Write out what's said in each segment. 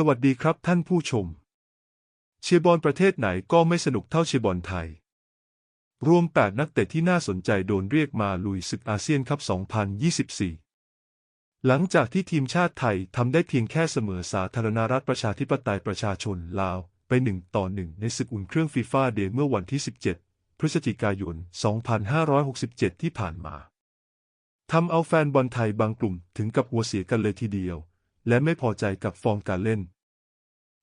สวัสดีครับท่านผู้ชม เชียร์บอลประเทศไหนก็ไม่สนุกเท่าเชียร์บอลไทย รวม 8 นักเตะที่น่าสนใจโดนเรียกมาลุยศึกอาเซียนคัพ 2024 หลังจากที่ทีมชาติไทยทำได้เพียงแค่เสมอสาธารณรัฐประชาธิปไตยประชาชนลาวไป 1 ต่อ 1 ในศึกอุ่นเครื่องฟีฟ่าเดย์เมื่อวันที่ 17 พฤศจิกายน 2567 ที่ผ่านมาทำเอาแฟนบอลไทยบางกลุ่มถึงกับหัวเสียกันเลยทีเดียว และไม่พอใจกับฟอร์มการเล่น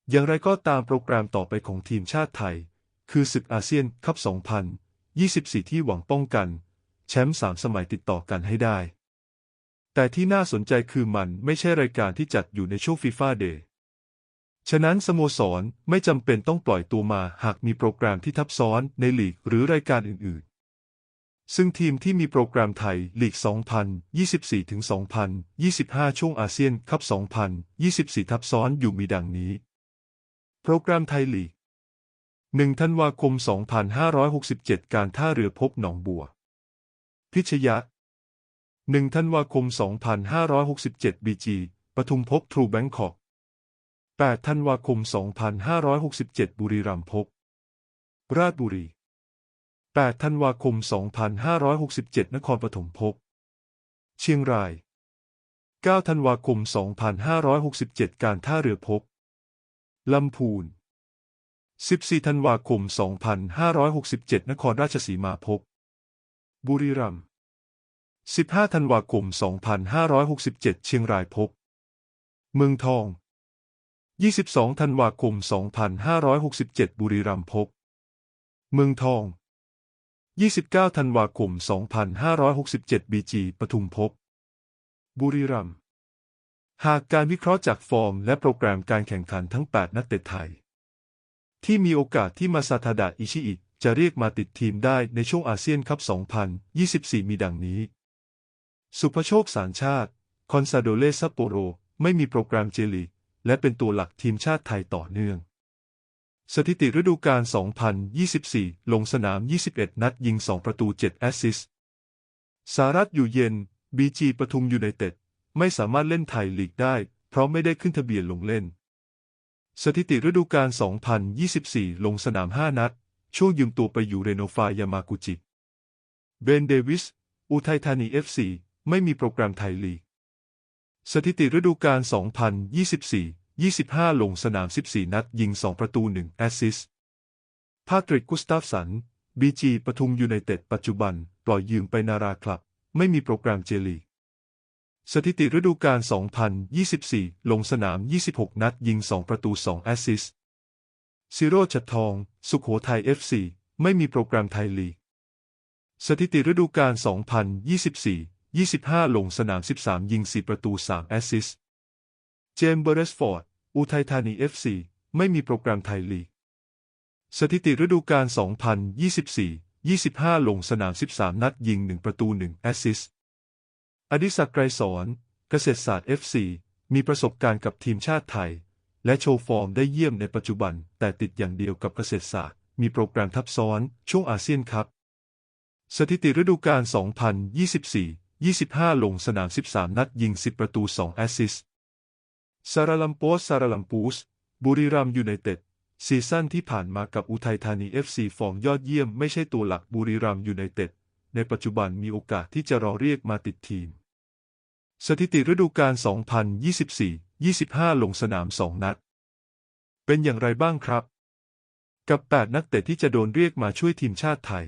อย่างไรก็ตามโปรแกรมต่อไปของทีมชาติไทย คือศึกอาเซียนคัพ 2024 ที่หวังป้องกัน แชมป์สามสมัยติดต่อกันให้ได้ แต่ที่น่าสนใจคือมันไม่ใช่รายการที่จัดอยู่ในช่วงฟีฟ่าเดย์ฉะนั้นสโมสรไม่จำเป็นต้องปล่อยตัวมาหากมีโปรแกรมที่ทับซ้อนในลีกหรือรายการอื่น ซึ่งทีมที่มีโปรแกรมไทยลีก 2024 ถึง 2025 ช่วงอาเซียนคัพ 2024 ทับซ้อนอยู่มีดังนี้ โปรแกรมไทยลีก 1 ธันวาคม 2567 การท่าเรือพบหนองบัว พิชยะ 1 ธันวาคม 2567 บีจีปทุมพบทรูแบงคอก 8 ธันวาคม 2567 บุรีรัมย์พบ ราชบุรี 8 ธันวาคม 2567 นครปฐมพบ เชียงราย 9 ธันวาคม 2567 การท่าเรือพบ ลำพูน 14 ธันวาคม 2567 นครราชสีมาพบ บุรีรัมย์ 15 ธันวาคม 2567 เชียงรายพบ เมืองทอง 22 ธันวาคม 2567 บุรีรัมย์พบ เมืองทอง 29 ธันวาคม 2567บีจีปทุมพบบุรีรัมย์ หากการวิเคราะห์จากฟอร์มและโปรแกรมการแข่งขันทั้ง 8 นักเตะไทย ที่มีโอกาสที่มาซาทาดะอิชิอิจะเรียกมาติดทีมได้ในช่วงอาเซียนคัพ 2024 มีดังนี้ สุภโชคสารชาติ คอนซาโดเลซัปโปโร ไม่มีโปรแกรมเจลีและเป็นตัวหลักทีมชาติไทยต่อเนื่อง สถิติฤดูกาล 2024 ลงสนาม 21 นัดยิง 2 ประตู 7 แอสซิสต์สารัตอยู่เย็น บีจีปทุมยูไนเต็ด ไม่สามารถเล่นไทยลีกได้ เพราะไม่ได้ขึ้นทะเบียนลงเล่น สถิติฤดูกาล 2024 ลงสนาม 5 นัด ช่วงยืมตัวไปอยู่เรโนฟายามากุจิ เบนเดวิส อุทัยธานี FC ไม่มีโปรแกรมไทยลีก สถิติฤดูกาล 25 ลงสนาม 14 นัด ยิง 2 ประตู 1 แอสซิสต์พาตริกกุสตาฟสัน บีจีปทุมยูไนเต็ดปัจจุบัน ปล่อยยืมไปนาราคลับ ไม่มีโปรแกรมเจลีสถิติฤดูกาล 2024 ลงสนาม 26 นัด ยิง 2 ประตู 2 แอสซิสต์ซิโรจัดทอง สุขโขทัย FC ไม่มีโปรแกรมไทยลีก สถิติฤดูกาล 2024 25 ลงสนาม 13 ยิง 4 ประตู 3 แอสซิสต์ เจมส์เบอร์สฟอร์ด อุทัยธานี FC ไม่มีโปรแกรมไทยลีก สถิติฤดูกาล 2024 25 ลงสนาม 13 นัดยิง 1 ประตู 1 แอสซิสต์ อดิศักดิ์ไกรสอนเกษตรศาสตร์ FC มีประสบการณ์กับทีมชาติไทย และโชว์ฟอร์มได้เยี่ยมในปัจจุบัน แต่ติดอย่างเดียวกับเกษตรศาสตร์ มีโปรแกรมทับซ้อนช่วงอาเซียนครับ สถิติฤดูกาล 2024 25 ลงสนาม 13 นัดยิง 10 ประตู 2 แอสซิสต์ ซาราลัมโปสซาราลัมปูส บุรีรัมยูไนเต็ด ซีซั่นที่ผ่านมากับอุทัยธานี FC ฟอร์มยอดเยี่ยมไม่ใช่ตัวหลักบุรีรัมย์ยูไนเต็ด ในปัจจุบันมีโอกาสที่จะรอเรียกมาติดทีม สถิติฤดูกาล 2024-25 ลงสนาม 2 นัด เป็นอย่างไรบ้างครับ กับ 8 นักเตะที่จะโดนเรียกมาช่วยทีมชาติไทย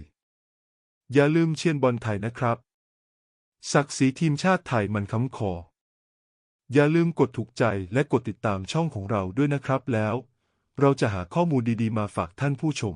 อย่าลืมเชียร์บอลไทยนะครับ ศักดิ์ศรีทีมชาติไทยมันค้ำคอ อย่าลืมกดถูกใจและกดติดตามช่องของเราด้วยนะครับแล้ว เราจะหาข้อมูลดีๆมาฝากท่านผู้ชม